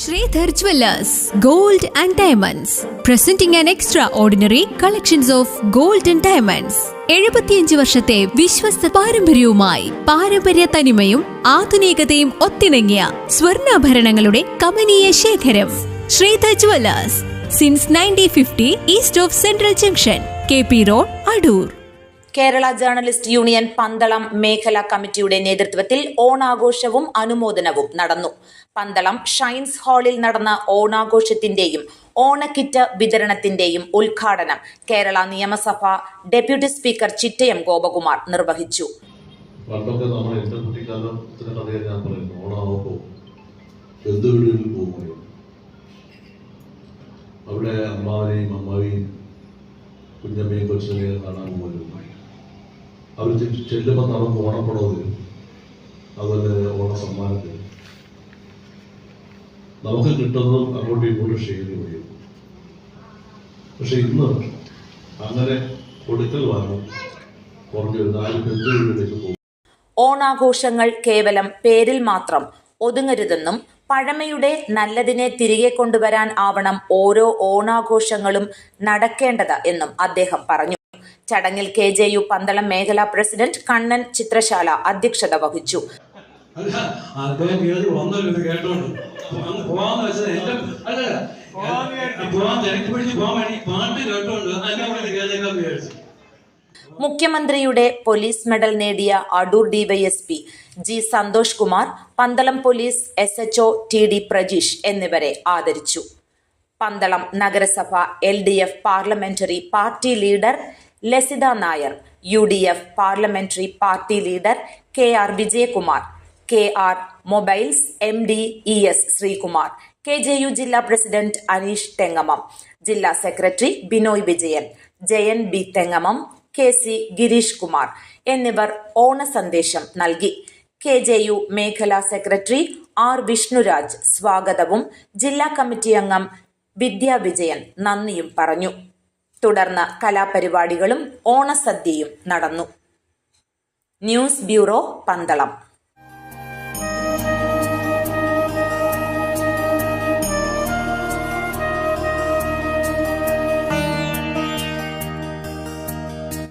Sridhar Jewellers, Gold and Diamonds, presenting an extraordinary collections of gold and diamonds. എഴുപത്തിയഞ്ച് വർഷത്തെ വിശ്വസ്ത പാരമ്പര്യവുമായി പാരമ്പര്യ തനിമയും ആധുനികതയും ഒത്തിണങ്ങിയ സ്വർണാഭരണങ്ങളുടെ കമനീയ ശേഖരം. Sreedhar jewellers since nineteen fifty east of central junction K P road Adoor Kerala journalist union Pandalam മേഖലാ കമ്മിറ്റിയുടെ നേതൃത്വത്തിൽ ഓണാഘോഷവും അനുമോദനവും നടന്നു. പന്തളം ഷൈൻസ് ഹാളിൽ നടന്ന ഓണാഘോഷത്തിന്റെയും ഓണക്കിറ്റ് വിതരണത്തിന്റെയും ഉദ്ഘാടനം കേരള നിയമസഭ ഡെപ്യൂട്ടി സ്പീക്കർ ചിറ്റയം ഗോപകുമാർ നിർവഹിച്ചു. അവിടെ അമ്മാവനെയും അമ്മാവിയും കുഞ്ഞമ്മയും കൊച്ചിനെയും കാണാൻ പോകുമായിരുന്നു. അവർ ചെല്ലുമ്പോൾ നമുക്ക് ഓണപ്പടവ് തരും അതുപോലെ ഓണ സമ്മാനം തരും നമുക്ക് കിട്ടുന്നതും അങ്ങോട്ടും ഇങ്ങോട്ടും ഷെയർ ചെയ്യും. പക്ഷെ ഇന്ന് അങ്ങനെ കൊടുക്കൽ വാങ്ങും കുറഞ്ഞു വരുന്ന ആരും ബന്ധുവീടിലേക്ക് പോകും. ഓണാഘോഷങ്ങൾ കേവലം പേരിൽ മാത്രം ഒതുങ്ങരുതെന്നും പഴമയുടെ നല്ലതിനെ തിരികെ കൊണ്ടുവരാൻ ആവണം ഓരോ ഓണാഘോഷങ്ങളും നടക്കേണ്ടത് എന്നും അദ്ദേഹം പറഞ്ഞു. ചടങ്ങിൽ കെ ജെ യു പന്തളം മേഖലാ പ്രസിഡന്റ് കണ്ണൻ ചിത്രശാല അധ്യക്ഷത വഹിച്ചു. മുഖ്യമന്ത്രിയുടെ പോലീസ് മെഡൽ നേടിയ Adoor DYSP G Santhosh Kumar Pandalam police S HO T D Prajeesh എന്നിവരെ ആദരിച്ചു. പന്തളം നഗരസഭ L D F parliamentary party leader Lasitha Nair U D F parliamentary party leader K R Vijayakumar K R mobiles M D E S Sreekumar K J U ജില്ലാ president Aneesh Thengamam ജില്ലാ secretary Binoy Vijayan Jayan B Thengamam K C Gireesh Kumar എന്നിവർ ഓണ സന്ദേശം നൽകി. K J U മേഖലാ secretary R Vishnuraj സ്വാഗതവും ജില്ലാ committee അംഗം വിദ്യാ വിജയൻ നന്ദിയും പറഞ്ഞു. തുടർന്ന് കലാപരിപാടികളും ഓണസദ്യയും നടന്നു. News bureau Pandalam.